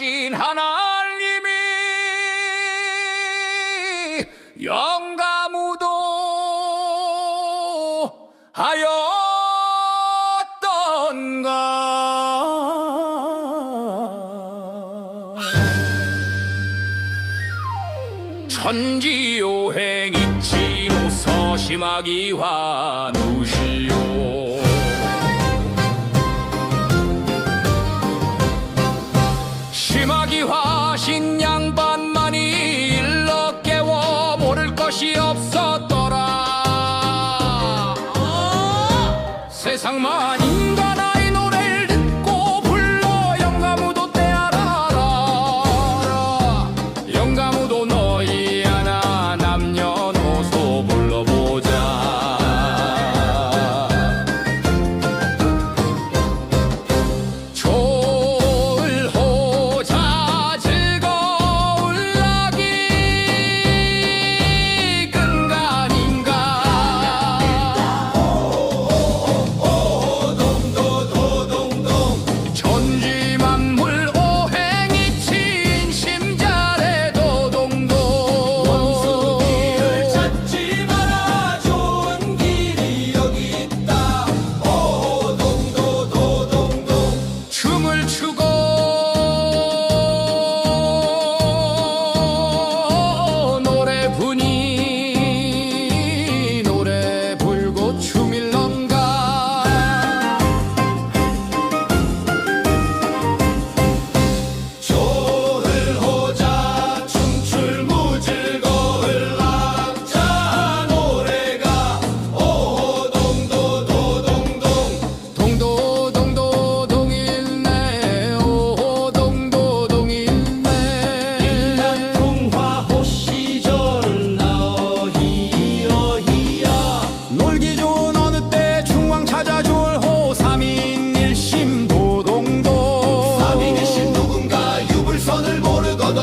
하신 하나님이 영감우도 하였던가. 천지요행 이치로 서심하기와 누시오 심하기화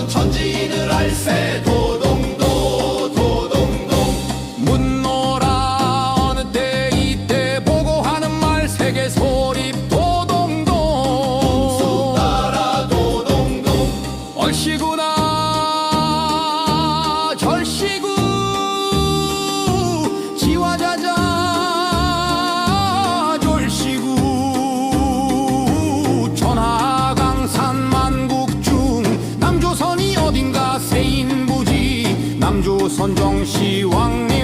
천지인을 알세 总希望你。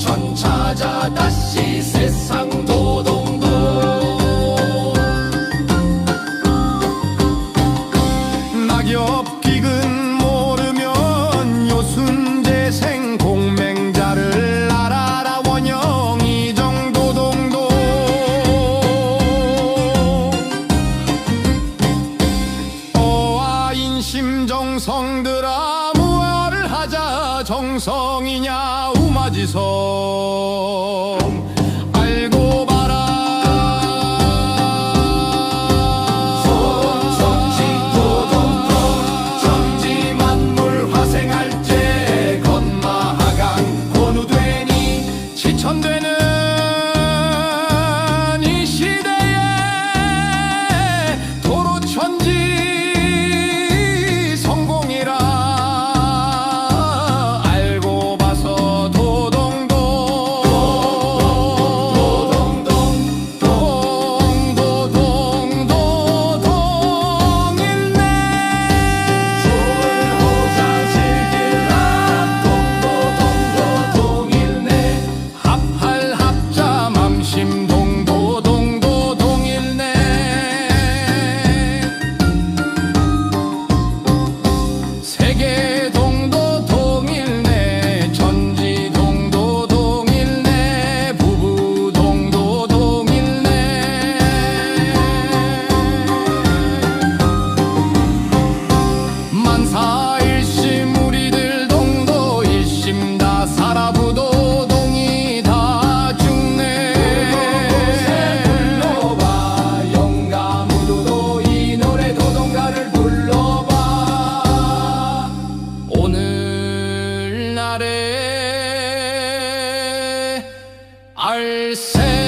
천천 찾아 다시 세상 도동도 낙엽 기근 모르면 요순재생 공맹자를 알아라 원영이 정도동도 어아 인심정성들아 무얼 하자 정성이냐 가지성 Seversen